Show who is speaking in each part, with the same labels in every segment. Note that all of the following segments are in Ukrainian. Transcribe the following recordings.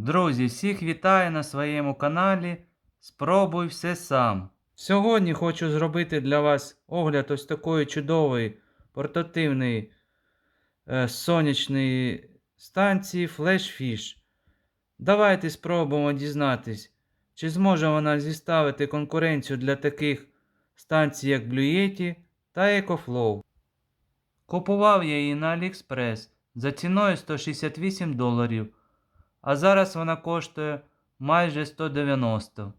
Speaker 1: Друзі, всіх вітаю на своєму каналі. Спробуй все сам. Сьогодні хочу зробити для вас огляд ось такої чудової портативної е, сонячної станції FlashFish. Давайте спробуємо дізнатись, чи зможе вона зіставити конкуренцію для таких станцій, як Blue та EcoFlow. Купував я її на AliExpress за ціною 168 доларів, а зараз вона коштує майже 190.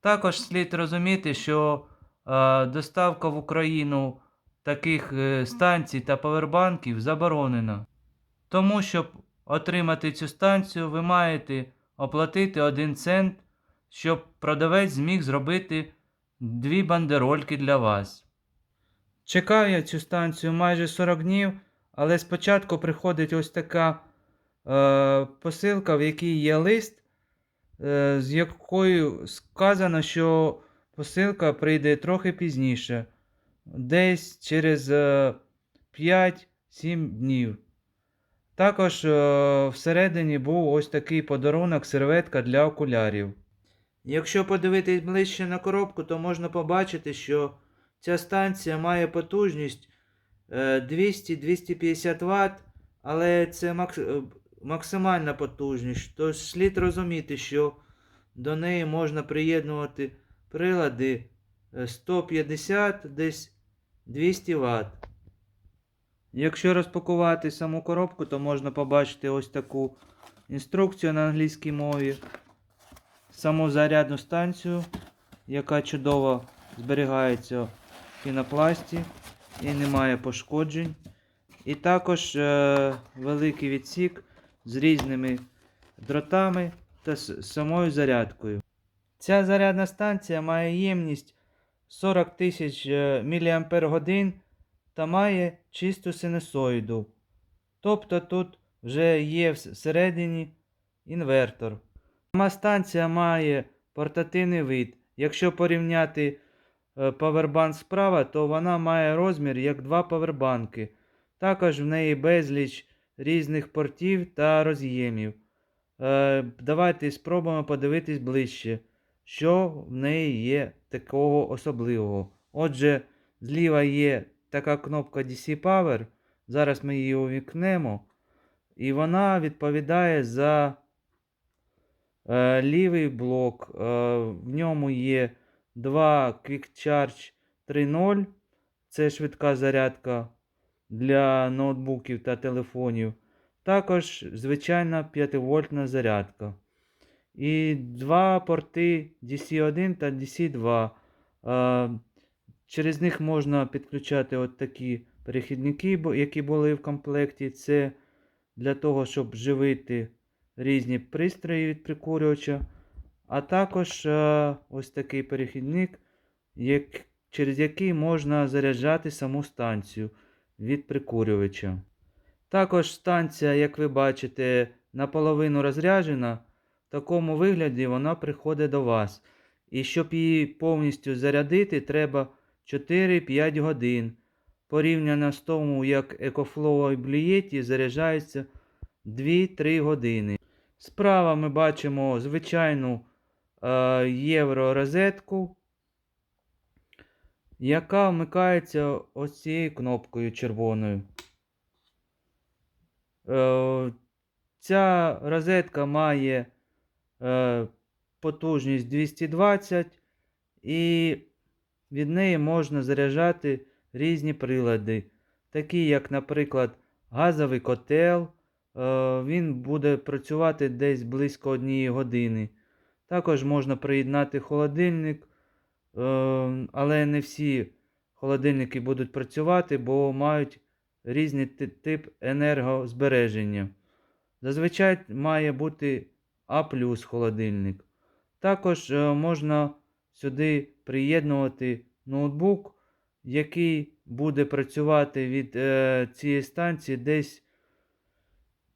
Speaker 1: Також слід розуміти, що е, доставка в Україну таких е, станцій та павербанків заборонена. Тому, щоб отримати цю станцію, ви маєте оплатити 1 цент, щоб продавець зміг зробити дві бандерольки для вас. Чекаю я цю станцію майже 40 днів, але спочатку приходить ось така посилка, в якій є лист, е, з якою сказано, що посилка прийде трохи пізніше, десь через е, 5-7 днів. Також е, всередині був ось такий подарунок серветка для окулярів. Якщо подивитись ближче на коробку, то можна побачити, що ця станція має потужність е, 200-250 Вт, але це е, максимальна потужність. Тож слід розуміти, що до неї можна приєднувати прилади е, 150 десь 200 Вт. Якщо розпакувати саму коробку, то можна побачити ось таку інструкцію на англійській мові, саму зарядну станцію, яка чудово зберігається в пінопласті і не має пошкоджень. І також е, великий відсік з різними дротами та самою зарядкою. Ця зарядна станція має ємність 40 тисяч е, мАч та має чисту синусоїду. Тобто тут вже є всередині інвертор. Сама станція має портативний вид. Якщо порівняти е, павербанк справа, то вона має розмір як два павербанки. Також в неї безліч різних портів та роз'ємів. Е, давайте спробуємо подивитись ближче, що в неї є такого особливого. Отже, зліва є така кнопка DC Power. Зараз ми її увікнемо. І вона відповідає за е, лівий блок. Е, в ньому є два Quick Charge 3.0. Це швидка зарядка для ноутбуків та телефонів. Також звичайна 5-вольтна зарядка. І два порти DC1 та DC2. Е, Через них можна підключати от такі перехідники, які були в комплекті. Це для того, щоб живити різні пристрої від прикурювача. А також ось такий перехідник, як, через який можна заряджати саму станцію від прикурювача. Також станція, як ви бачите, наполовину розряджена. В такому вигляді вона приходить до вас. І щоб її повністю зарядити, треба 4-5 годин. Порівняно з тому, як EcoFlow і Blue заряджається 2-3 години. Справа ми бачимо звичайну е, євро-розетку, яка вмикається ось цією кнопкою червоною. Е, ця розетка має е, потужність 220 і від неї можна заряджати різні прилади, такі як, наприклад, газовий котел. Е, Він буде працювати десь близько однієї години. Також можна приєднати холодильник, але не всі холодильники будуть працювати, бо мають різний тип енергозбереження. Зазвичай має бути А холодильник. Також е, можна сюди приєднувати ноутбук, який буде працювати від е, цієї станції десь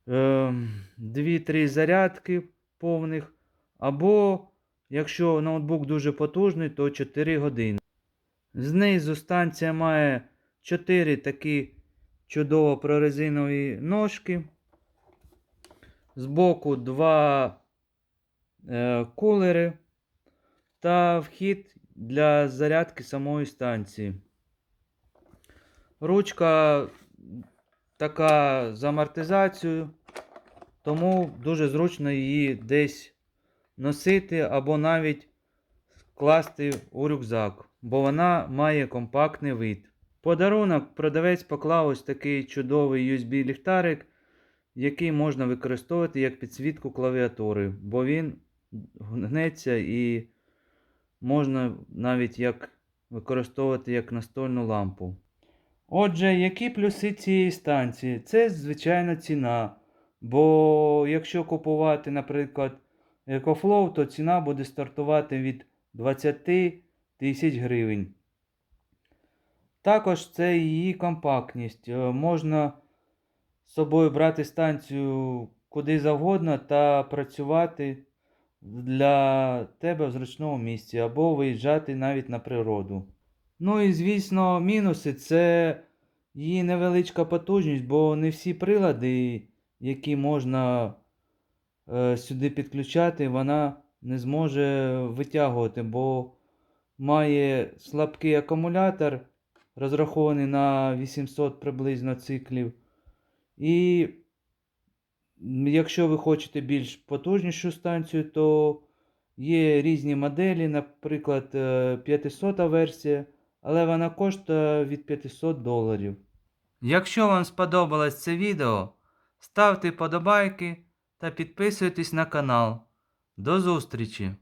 Speaker 1: е, 2-3 зарядки повних. Або, якщо ноутбук дуже потужний, то 4 години. Знизу станція має 4 такі чудово прорезинові ножки. Збоку два е, кулери та вхід для зарядки самої станції. Ручка така з амортизацією, тому дуже зручно її десь носити або навіть класти у рюкзак, бо вона має компактний вид. Подарунок продавець поклав ось такий чудовий USB-ліхтарик, який можна використовувати як підсвітку клавіатури, бо він гнеться і можна навіть як використовувати як настольну лампу. Отже, які плюси цієї станції? Це, звичайно, ціна. Бо якщо купувати, наприклад, EcoFlow, то ціна буде стартувати від 20 тисяч гривень. Також це її компактність. Е, Можна з собою брати станцію куди завгодно та працювати для тебе в зручному місці або виїжджати навіть на природу. Ну і звісно, мінуси це її невеличка потужність, бо не всі прилади, які можна сюди підключати, вона не зможе витягувати, бо має слабкий акумулятор, розрахований на 800 приблизно циклів. І якщо ви хочете більш потужнішу станцію, то є різні моделі, наприклад, е, 500 версія, але вона коштує від 500 доларів. Якщо вам сподобалось це відео, ставте подобайки та підписуйтесь на канал. До зустрічі!